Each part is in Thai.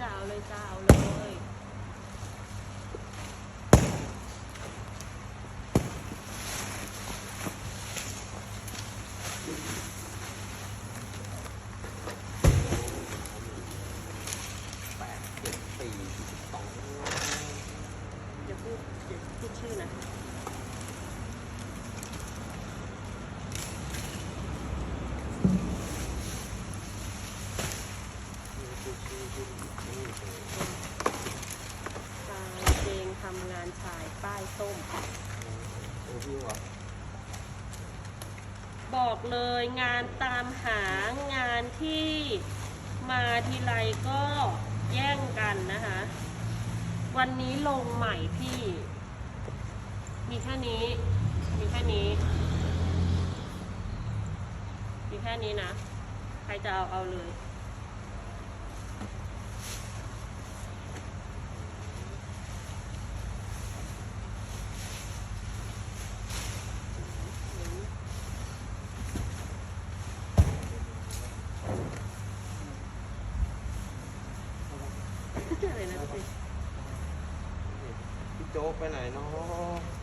จ้าเอาเลยจ้าเอาเลย แปดเจ็ดสี่สิบสอง เดี๋ยวพูดเดี๋ยวพูดชื่อนะ กางเกงทำงานชายป้ายส้ม โอ้พี่วะ บอก เลยงานตามหางานที่มาทีไรก็แย่งกันนะคะ วันนี้ลงใหม่พี่ มีแค่นี้ มีแค่นี้ มีแค่นี้นะ ใครจะเอาเอาเลย อะไรนะพี่ พี่โจ๊ กไปไหนเนาะ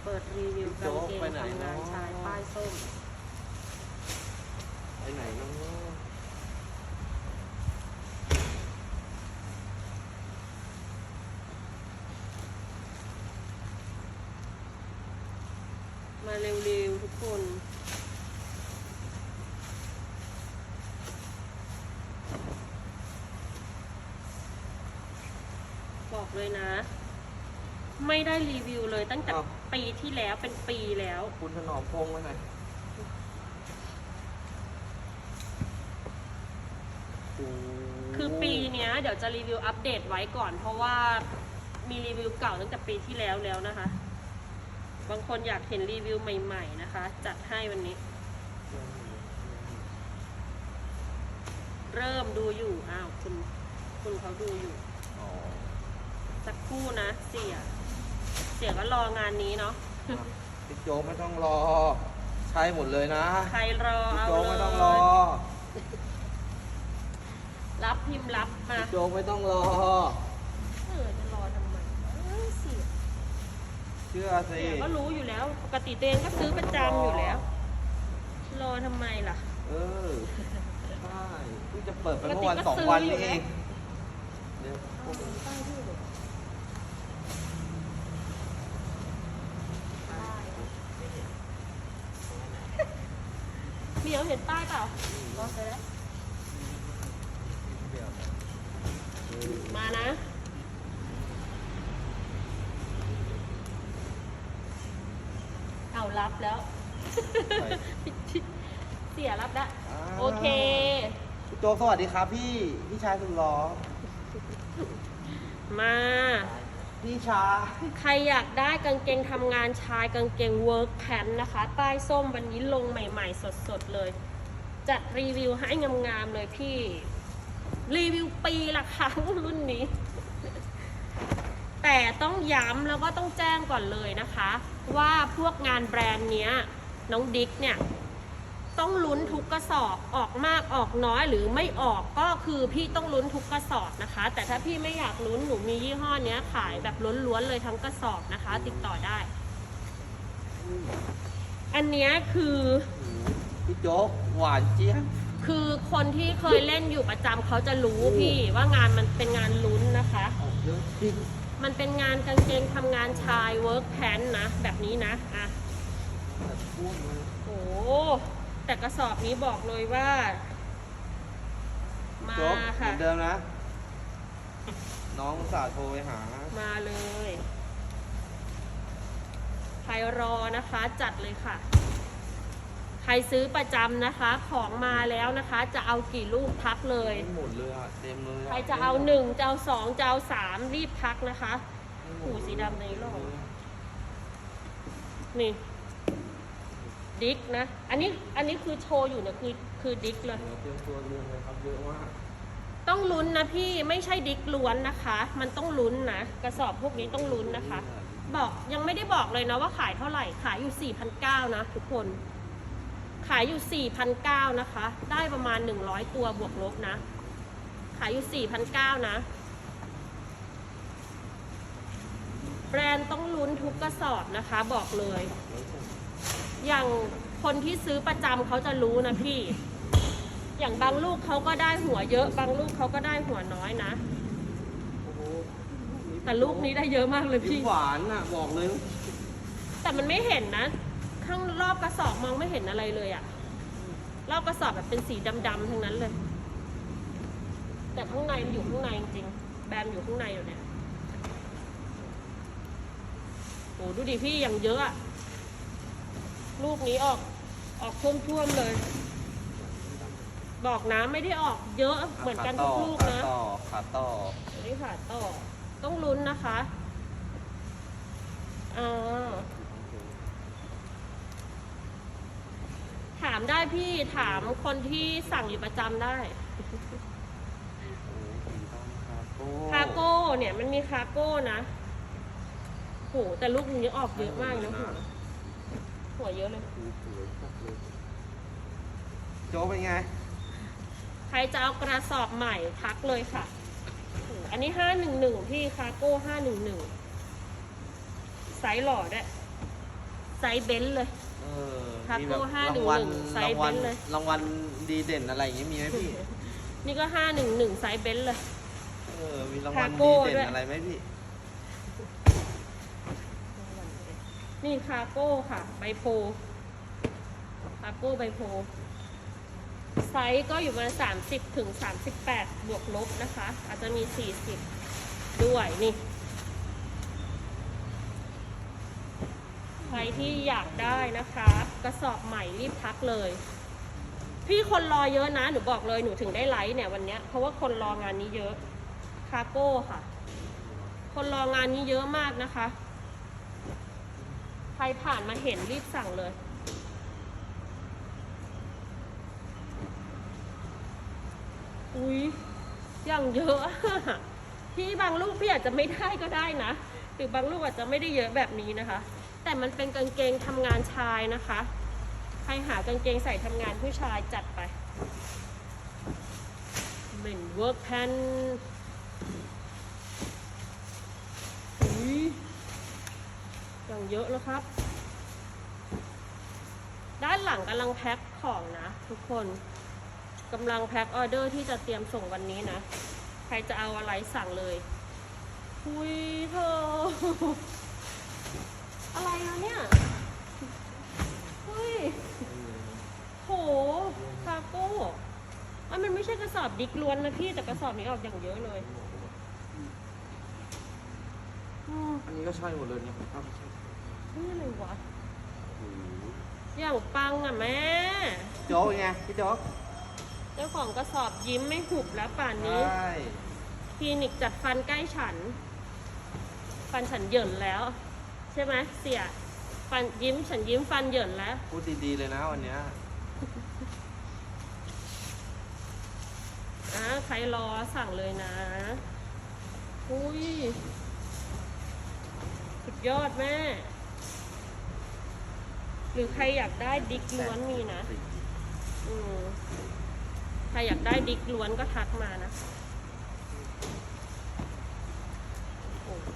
เปิดรีวิวกางเกงไปไหนทำงานเนาะชายป้ายส้ม ไปไหนเนาะมาเร็วๆทุกคนบอกเลยนะ ไม่ได้รีวิวเลยตั้งแต่ปีที่แล้วเป็นปีแล้ว คุณถนอมพงษ์ไปไหนโอ้คือปีเนี้ยเดี๋ยวจะรีวิวอัปเดตไว้ก่อน เพราะว่ามีรีวิวเก่าตั้งแต่ปีที่แล้วแล้วนะคะ บางคนอยากเห็นรีวิวใหม่ ๆนะคะ จัดให้วันนี้ เริ่มดูอยู่อ้าวคุณคุณเขาดูอยู่ อ๋อสักครู่นะเสียเสียก็รองานนี้เนาะพี่โจ๊กไม่ต้องรอ ใช่หมดเลยนะใครรอพี่เอาโจ๊กเลไม่ต้องรอยรับพิมพ์รับมาพี่โจ๊กไม่ต้องรอ เออจะรอทำไมเอ้ยเสียเชื่อสิ เสียก็รู้อยู่แล้ว ปกติตัวเองก็ซื้อประจำอยู่แล้ว รอทำไมล่ะ เออใช่เพิ่งจะเปิดไปปกติเมื่อวันก็สองซื้อวันอยู่นี้เอแล้วงเดี๋ยวพวกมึงป้ายชื่อเลยเหมียว เห็นป้ายเปล่าก็ไปแล้วเดี๋ยวมานะ เอารับแล้วใส่เสียรับแล้วอ่าโอเค พี่โจ๊กสวัสดีครับพี่ พี่ชายสุดหล่อมา พี่ชายใครอยากได้กางเกงทำงานชายกางเกงเวิร์กแพนนะคะป้ส้มวันนี้ลงใหม่ ๆ สดๆเลย จัดรีวิวให้งามๆเลยพี่ รีวิวปีละครั้งรุ่นนี้ แต่ต้องย้ำแล้วก็ต้องแจ้งก่อนเลยนะคะ ว่าพวกงานแบรนด์เนี้ย น้องดิ๊กเนี่ย ต้องลุ้นทุกกระสอบออกมากออกน้อยหรือไม่ออกก็คือพี่ต้องลุ้นทุกกระสอบนะคะ แต่ถ้าพี่ไม่อยากลุ้นหนูมียี่ห้อเนี้ยขายแบบล้วนๆเลยทั้งกระสอบนะคะ ติดต่อได้ อันเนี้ยคือพี่โจ๊กหวานเจี๊ยบคือคนที่เคยเล่นอยู่ประจำเขาจะรู้พี่ว่างานมันเป็นงานลุ้นนะคะ ออกเยอะจริงมันเป็นงานกางเกงทำงานชายเวิร์กแพนนะ แบบนี้นะอะแต่พูดเลย โอ้ แต่กระสอบนี้บอกเลยว่า มาโจ๊กเหมืค่ะอนเดิมนะ น้องอุตสาห์โทรไปหา มาเลยใครรอนะคะ จัดเลยค่ะ ใครซื้อประจำนะคะ ของมาแล้วนะคะ จะเอากี่ลูกทักเลย ไม่หมดเลยอะ เต็มเลยอใครจะเอาหนึ่งจะเอาสองจะเอาสามรีบทักนะคะไม่หมหูสีดำในโลกเลยนี่ ดิกนะ อันนี้อันนี้คือโชว์อยู่เนี่ยคือคือดิกเลย เตรียมตัวเรียนเลยครับเยอะมากต้องลุ้นนะพี่ไม่ใช่ดิกล้วนนะคะ มันต้องลุ้นนะ กระสอบพวกนี้ต้องลุ้นนะคะ บอกยังไม่ได้บอกเลยนะว่าขายเท่าไหร่ขายอยู่4,900นะทุกคน ขายอยู่4,900นะคะ ได้ประมาณ 100 ตัวบวกลบนะ ขายอยู่4,900นะแบรนด์ต้องลุ้นทุกกระสอบนะคะ บอกเลย อย่างคนที่ซื้อประจำเขาจะรู้นะพี่ อย่างบางลูกเขาก็ได้หัวเยอะ บางลูกเขาก็ได้หัวน้อยนะ โอ้โหแต่ลูกนี้ได้เยอะมากเลยยิ้พี่มหวานอะ บอกเลยแต่มันไม่เห็นนะ ข้างรอบกระสอบมองไม่เห็นอะไรเลยอะรอบกระสอบแบบเป็นสีดำๆทั้งนั้นเลย แต่ข้างในมันอยู่ข้างในจริงๆแบรนด์อยู่ข้างในอยู่เนี่ยโอ้ดูดิพี่อย่างเยอะอะ ลูกนี้ออกออกท่วมๆเลยบอกนะไม่ได้ออกเยอะเหมือนกันทุกลูกขานะต่อขาต่ออันนี้ค่ะต่อ ต้องลุ้นนะคะอ่าถามได้พี่ถามคนที่สั่งอยู่ประจำได้โอ้โหสีดำคาโก้คาโก้เนี่ยมันมีคาโก้นะโหแต่ลูกนี้ออกเยอะมากนะหัว หัวเยอะเลย ดูสวยจัดเลยโจ๊กเป็นไง ใครจะเอากระสอบใหม่ทักเลยค่ะโหอันนี้ห้าหนึ่งหนึ่งพี่คาโก้ห้าหนึ่งหนึ่งไซส์หล่อด้วยไซส์เบนซ์เลย เออคาโก้มีแบบห้ารางวัลหนึ่งหนึ่งไซส์รางวัลเบนซ์เลย รางวัลดีเด่นอะไรอย่างงี้มีไหมพี่ นี่ก็ห้าหนึ่งหนึ่งไซส์เบนซ์เลย เออ มีรางวัลคาโก้ดีเด่นด้วยอะไรไหมพี่ นี่คาโก้ค่ะ ใบโพคาโก้ใบโพไซส์ก็อยู่ประมาณสามสิบถึงสามสิบแปดบวกลบนะคะ อาจจะมีสี่สิบด้วยนี่ใครที่อยากได้นะคะ กระสอบใหม่รีบทักเลย พี่คนรอเยอะนะ หนูบอกเลยหนูถึงได้ไลฟ์เนี่ยวันเนี้ยเพราะว่าคนรองานนี้เยอะคาโก้ค่ะ คนรองานนี้เยอะมากนะคะ รผ่านมาเห็นรีบสั่งเลย อุ้ยอย่างเยอะอะพี่บางลูกพี่อาจจะไม่ได้ก็ได้นะ หรือบางลูกอาจจะไม่ได้เยอะแบบนี้นะคะ แต่มันเป็นกางเกงทำงานชายนะคะ ใครหากางเกงใส่ทำงานผู้ชายจัดไปเหม็นเวิร์กแพนอุ้ยอย่าง เยอะแล้วครับ ด้านหลังกำลังแพ็คของนะ ทุกคนกำลังแพ็คออเดอร์ที่จะเตรียมส่งวันนี้นะ ใครจะเอาอะไรสั่งเลยคุยเธอ อะไรนะเนี่ยเฮ้ยโหคาโก้อะมันไม่ใช่กระสอบดิกล้วนนะพี่ แต่กระสอบนี้ออกอย่างเยอะเลย อันนี้ก็ใช่หมดเลยเนี่ยอ้าวไม่ใช่ นี่อะไรวะโอ้โหอย่างปังอะแม่ โจ๊กเป็นไงพี่โจ๊กเจ้าของกระสอบยิ้มไม่หุบแล้วป่านนี้ ใช่คลินิกจัดฟันใกล้ฉัน ฟันฉันเหยินแล้ว ใช่ไหมเสีย ฟันยิ้มฉันยิ้มฟันเหยินแล้ว พูดดีๆเลยนะวันเนี้ยอะใครรอสั่งเลยนะ อุ้ย สุดยอดแม่ หรือใครอยากได้ดิกล้วนมีนะอืมใครอยากได้ดิกล้วนก็ทักมานะ โอ้โห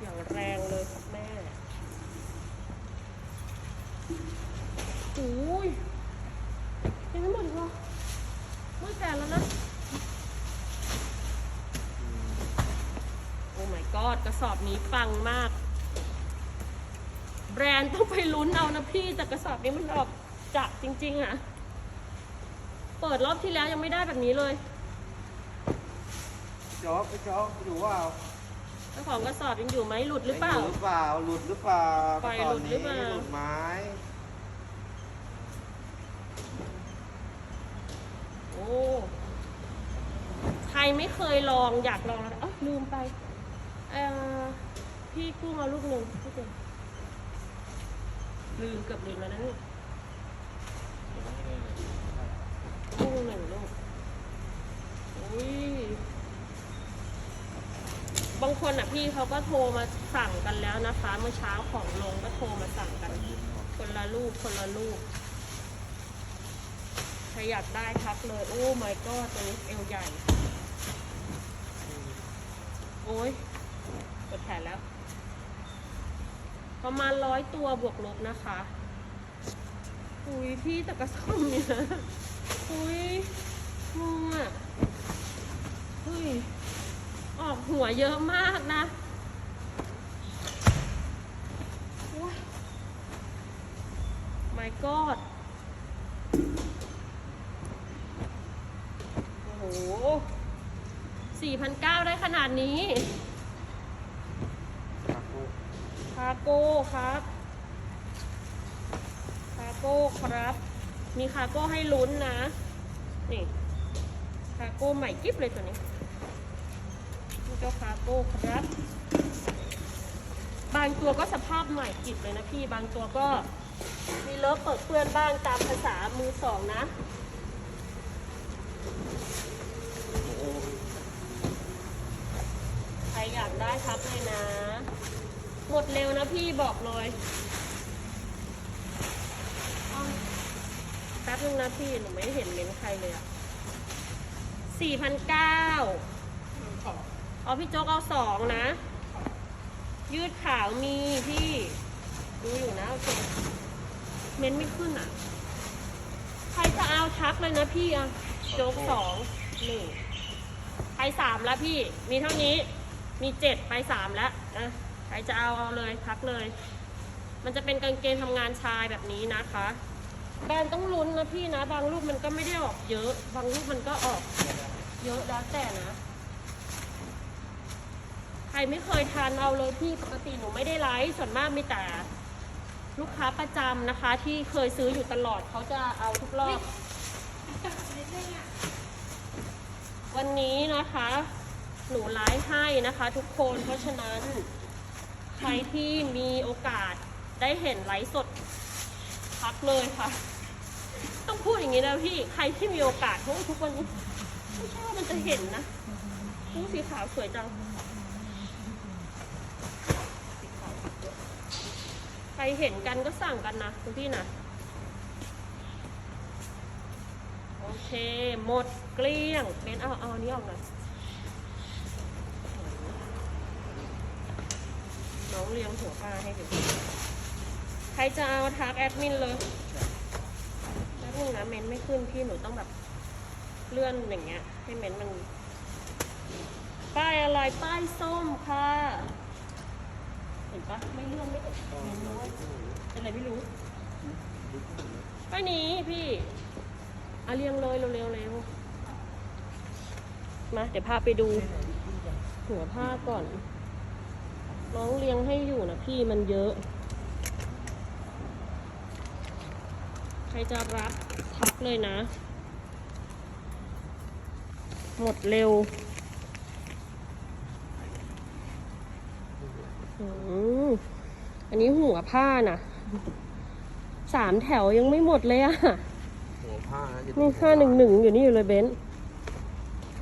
อย่างแรงเลยครับแม่โอ้ยยังไม่หมดอีกเหรอไม่แฟนแล้วนะ โอ้ my god กระสอบนี้ปังมาก แบรนด์ต้องไปลุ้นเอานะพี่แต่กระสอบนี้มันออกจะจริง ๆอะ เปิดรอบที่แล้วยังไม่ได้แบบนี้เลยพี่โจ๊กพี่โจ๊กอยู่ว่าเจ้าของกระสอบยังอยู่ไหมหลุดหรือเปล่าหรือเปล่า หลุดหรือเปล่าไฟหลุดหรือเปล่าตนนี้หลุดไหม้โอ้ ใครไม่เคยลองอยากลองแล้วอ๋อลืมไป เออพี่กุ้งเอาลูกหนึ่งพี่เจมส์ลืมเกือบลืมแล้วนะนี่กุ้งหนึ่งลูกอุ้ยบางคนอะพี่เขาก็โทรมาสั่งกันแล้วนะคะ เมื่อเช้าของลงก็โทรมาสั่งกัน คนละลูกคนละลูกใครอยากได้ทักเลย โอ้ my god ตัวเอวใหญ่ โอ้ย นแล้ว ประมาณร้อยตัวบวกลบนะคะ อุ้ยพี่ต่กระซ่อมเนี่ยอุ้ยมัวเฮ้ย ออกหัวเยอะมากนะโอ้ย my god โอ้โห4,900 ได้ขนาดนี้ คาโก้ครับ คาโก้ครับ มีคาโก้ให้ลุ้นนะ นี่ คาโก้ใหม่กิ๊บเลยตัวนี้นี่เจ้าคาโก้ครับ บางตัวก็สภาพใหม่กิบเลยนะพี่ บางตัวก็มีเลอะเปิดเปื้อนบ้างตามภาษามือสองนะใครอยากได้ทักเลยนะ หมดเร็วนะพี่บอกเลยอ้าวแป๊บนึงนะพี่หนูไม่เห็นเมนต์ใครเลยอะสี่พันเก้าอ๋อพี่โจ๊กเอาสองนะ ยืดขาวมีพี่ ดูอยู่นะโอเคเมนต์ไม่ขึ้นอะ ใครจะเอาทักเลยนะพี่อะ โจ๊กสองหนึ่งใครสามแล้วพี่ มีเท่านี้ มีเจ็ดไปสามแล้วนะ ใครจะเอาเอาเลยทักเลย มันจะเป็นกางเกงทำงานชายแบบนี้นะคะแบรนด์ต้องลุ้นนะพี่นะ บางรูปมันก็ไม่ได้ออกเยอะ บางรูปมันก็ออก เยอะแล้วแต่นะ ใครไม่เคยทานเอาเลยพี่ปกติหนูไม่ได้ไลฟ์ส่วนมากมีแต่ลูกค้าประจำนะคะ ที่เคยซื้ออยู่ตลอดเขาจะเอาทุกรอบ วันนี้นะคะ หนูไลฟ์ให้นะคะ ทุกคนเพราะฉะนั้นใครที่มีโอกาสได้เห็นไลฟ์สดพักเลยค่ะ ต้องพูดอย่างนี้นะพี่ ใครที่มีโอกาสเพราะว่าทุกวันนี้ไม่ใช่ว่ามันจะเห็นนะอู้สีขาวสวยจัง ใครเห็นกันก็สั่งกันนะคุณพี่นะ โอเค หมดเกลี้ยงเบนเอาเอาอันนี้ออกหน่อยน้อง เลี้ยงหัวปลาให้ดูใครจะเอาทักแอดมินเลยแป๊บนึงนะเมนไม่ขึ้นพี่หนูต้องแบบเลื่อนอย่างเงี้ย ให้เมนมัน ป้ายอะไรป้ายส้มค่ะ เห็นปะไม่เลื่อนไม่เห็นเมนน้อยเป็นอะไรไม่รู้ป้ายนี้พี่เอาเรียงเลยเร็วๆเร็วมาเดี๋ยวพาไปดูหัวผ้าก่อน น้องเรียงให้อยู่นะพี่มันเยอะ ใครจะรับทักเลยนะ หมดเร็วอืมอันนี้หัวผ้าน่ะสามแถวยังไม่หมดเลยอะหัวผ้านะนี่ห้าหนึ่งหนึ่งอยู่นี่อยู่เลยเบนซ์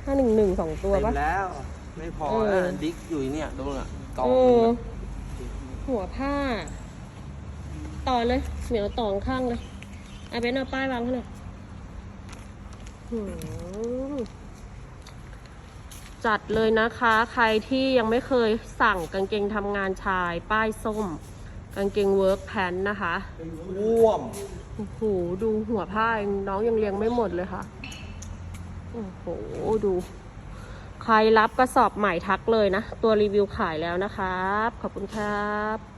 ห้าหนึ่งหนึ่งสองตัวเต็ปะมแล้ว ไม่พอเออแล้วดิกอยู่เนี่ยตรงน่ะ กองเออหัวผ้า ต่อเลย เหมียวต่อข้างเลยอาเบนซ์เอาป้ายวางให้หน่อยหืมจัดเลยนะคะ ใครที่ยังไม่เคยสั่งกางเกงทำงานชาย ป้ายส้ม กางเกงเวิร์กแพนนะคะร่วมโอ้โหดูหัวผ้ายังน้องยังเรียงไม่หมดเลยค่ะ โอ้โห ดู ใครรับกระสอบใหม่ทักเลยนะ ตัวรีวิวขายแล้วนะครับ ขอบคุณครับ